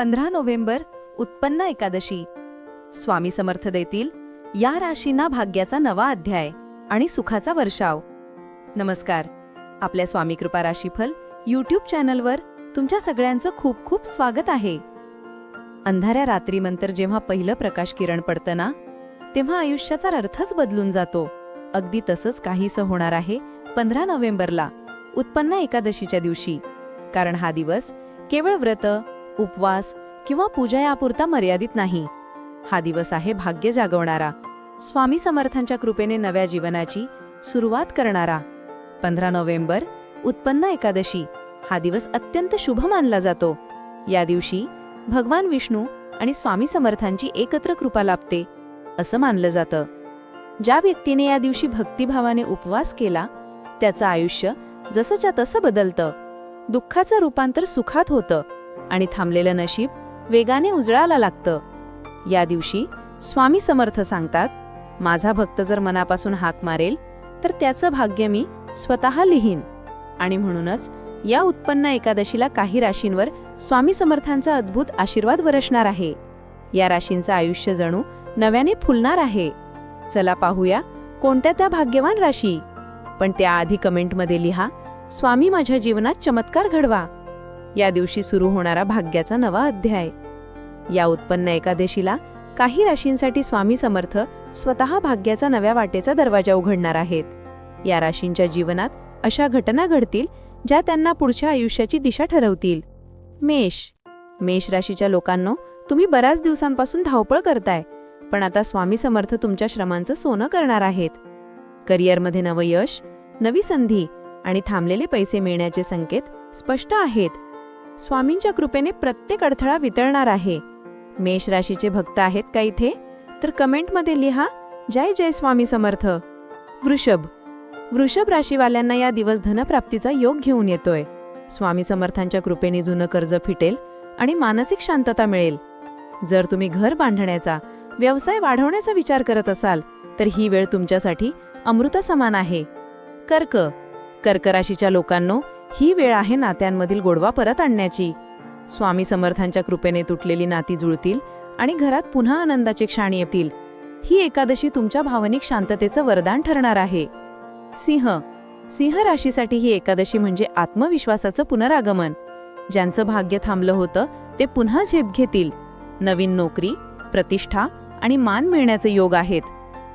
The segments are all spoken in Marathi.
पंधरा नोव्हेंबर उत्पन्न एकादशी. स्वामी समर्थ देतील या राशींना भाग्याचा नवा अध्याय आणि सुखाचा वर्षाव. नमस्कार. आपल्या स्वामी कृपा राशीफल यूट्यूब चॅनलवर तुमच्या सगळ्यांचं खूप खूप स्वागत आहे. अंधाऱ्या रात्रीनंतर जेव्हा पहिलं प्रकाश किरण पडतं ना तेव्हा आयुष्याचा अर्थच बदलून जातो. अगदी तसंच काहीसं होणार आहे पंधरा नोव्हेंबरला उत्पन्न एकादशीच्या दिवशी. कारण हा दिवस केवळ व्रत उपवास किंवा पूजा यापुरता मर्यादित नाही. हा दिवस आहे भाग्य जागवणारा. स्वामी समर्थांच्या कृपेने नव्या जीवनाची सुरुवात करणारा. पंधरा नोव्हेंबर उत्पन्न एकादशी. हा दिवस अत्यंत शुभ मानला जातो. या दिवशी भगवान विष्णू आणि स्वामी समर्थांची एकत्र कृपा लाभते असं मानलं जातं. ज्या व्यक्तीने या दिवशी भक्तिभावाने उपवास केला त्याचं आयुष्य जसंच्या तसं बदलतं. दुःखाचं रूपांतर सुखात होतं. आणि थांबलेलं नशीब वेगाने उजळायला लागतं. या दिवशी स्वामी समर्थ सांगतात माझा भक्त जर मनापासून हाक मारेल तर त्याचं भाग्य मी स्वतः लिहीन. आणि म्हणूनच या उत्पन्न एकादशीला काही राशींवर स्वामी समर्थांचा अद्भुत आशीर्वाद वरसणार आहे. या राशींचं आयुष्य जणू नव्याने फुलणार आहे. चला पाहूया कोणत्या त्या भाग्यवान राशी. पण त्याआधी कमेंटमध्ये लिहा स्वामी माझ्या जीवनात चमत्कार घडवा. या दिवशी सुरू होणारा भाग्याचा नवा अध्याय. या उत्पन्न एकादशीला काही राशींसाठी स्वामी समर्थ स्वतः भाग्याचा नव्या वाटेचा दरवाजा उघडणार आहेत. या राशींच्या जीवनात अशा घटना घडतील ज्या त्यांना पुढच्या आयुष्याची दिशा ठरवतील. मेष. मेष राशीच्या लोकांनो तुम्ही बऱ्याच दिवसांपासून धावपळ करताय पण आता स्वामी समर्थ तुमच्या श्रमांचं सोनं करणार आहेत. करिअरमध्ये नवं यश नवी संधी आणि थांबलेले पैसे मिळण्याचे संकेत स्पष्ट आहेत. स्वामींच्या कृपेने प्रत्येक अडथळा वितळणार आहे. मेष राशीचे भक्त आहेत का इथे? तर कमेंटमध्ये लिहा जय जय स्वामी समर्थ. वृषभ. वृषभ राशीवाल्यांना या दिवस धनप्राप्तीचा योग घेऊन येतोय. स्वामी समर्थांच्या कृपेने जुनं कर्ज फिटेल आणि मानसिक शांतता मिळेल. जर तुम्ही घर बांधण्याचा व्यवसाय वाढवण्याचा विचार करत असाल तर ही वेळ तुमच्यासाठी अमृता समान आहे. कर्क. कर्क राशीच्या लोकांनो ही वेळ आहे नात्यांमधील गोडवा परत आणण्याची. स्वामी समर्थांच्या कृपेने तुटलेली नाती जुळतील आणि घरात पुन्हा आनंदाचे क्षण येतील. ही एकादशी तुमच्या भावनिक शांततेचं वरदान ठरणार आहे. सिंह. सिंह राशीसाठी ही एकादशी म्हणजे आत्मविश्वासाचं पुनरागमन. ज्यांचं भाग्य थांबलं होतं ते पुन्हा झेप घेतील. नवीन नोकरी प्रतिष्ठा आणि मान मिळण्याचे योग आहेत.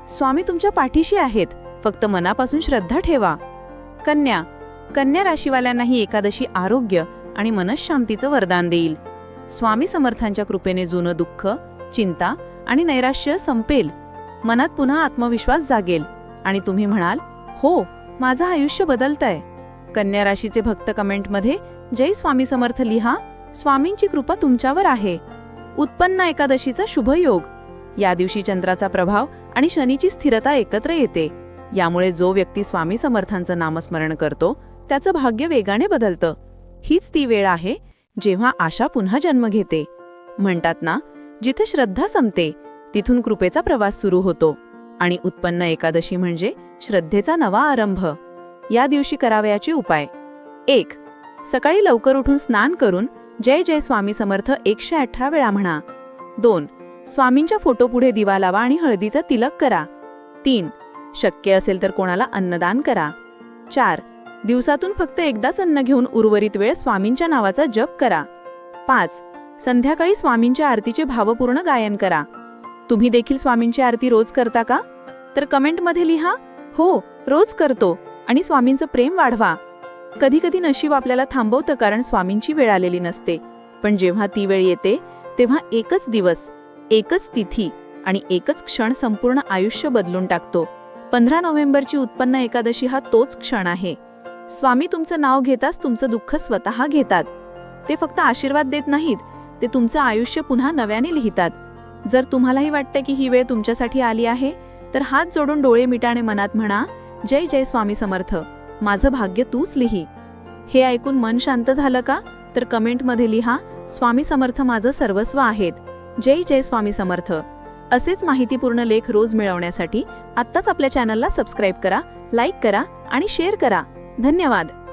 स्वामी तुमच्या पाठीशी आहेत फक्त मनापासून श्रद्धा ठेवा. कन्या. कन्या राशीवाल्यांना ही एकादशी आरोग्य आणि मनशांतीचं वरदान देईल. स्वामी समर्थांच्या कृपेने जुनं दुःख चिंता आणि नैराश्य संपेल. मनात पुन्हा आत्मविश्वास जागेल आणि तुम्ही म्हणाल हो माझं आयुष्य बदलतंय. कन्या राशीचे भक्त कमेंटमध्ये जय स्वामी समर्थ लिहा स्वामींची कृपा तुमच्यावर आहे. उत्पन्न एकादशीचा शुभयोग. या दिवशी चंद्राचा प्रभाव आणि शनीची स्थिरता एकत्र येते. यामुळे जो व्यक्ती स्वामी समर्थांचं नामस्मरण करतो त्याचं भाग्य वेगाने बदलतं. हीच ती वेळ आहे जेव्हा आशा पुन्हा जन्म घेते. म्हणतात ना जिथे श्रद्धा संपते तिथून कृपेचा प्रवास सुरू होतो. आणि उत्पन्न एकादशी म्हणजे श्रद्धेचा नवा आरंभ. या दिवशी करावयाचे उपाय. एक सकाळी लवकर उठून स्नान करून जय जय स्वामी समर्थ एकशे अठरा वेळा म्हणा. दोन स्वामींच्या फोटोपुढे दिवा लावा आणि हळदीचा तिलक करा. तीन शक्य असेल तर कोणाला अन्नदान करा. चार दिवसातून फक्त एकदाच अन्न घेऊन उर्वरित वेळ स्वामींच्या नावाचा जप करा. पाच. संध्याकाळी स्वामींच्या आरतीचे भावपूर्ण गायन करा. तुम्ही देखील स्वामींची आरती रोज करता का? तर कमेंटमध्ये लिहा हो रोज करतो आणि स्वामींचं प्रेम वाढवा. कधी कधी नशीब आपल्याला थांबवतं कारण स्वामींची वेळ आलेली नसते. पण जेव्हा ती वेळ येते तेव्हा एकच दिवस एकच तिथी आणि एकच क्षण संपूर्ण आयुष्य बदलून टाकतो. पंधरा नोव्हेंबरची उत्पन्न एकादशी हा तोच क्षण आहे. स्वामी तुमचं नाव घेताच तुमचं दुःख स्वतः घेतात. ते फक्त आशीर्वाद देत नाहीत ते तुमचं आयुष्य पुन्हा नव्याने लिहितात. जर तुम्हालाही वाटतं की ही वेळ तुमच्यासाठी आली आहे तर हात जोडून डोळे मिटाणे मनात म्हणा जय जय स्वामी समर्थ. माझं भाग्य तूच लिही. हे ऐकून मन शांत झालं का? तर कमेंटमध्ये लिहा स्वामी समर्थ माझं सर्वस्व आहेत. जय जय स्वामी समर्थ. असेच माहितीपूर्ण लेख रोज मिळवण्यासाठी आत्ताच आपल्या चॅनलला सबस्क्राईब करा लाईक करा आणि शेअर करा. धन्यवाद.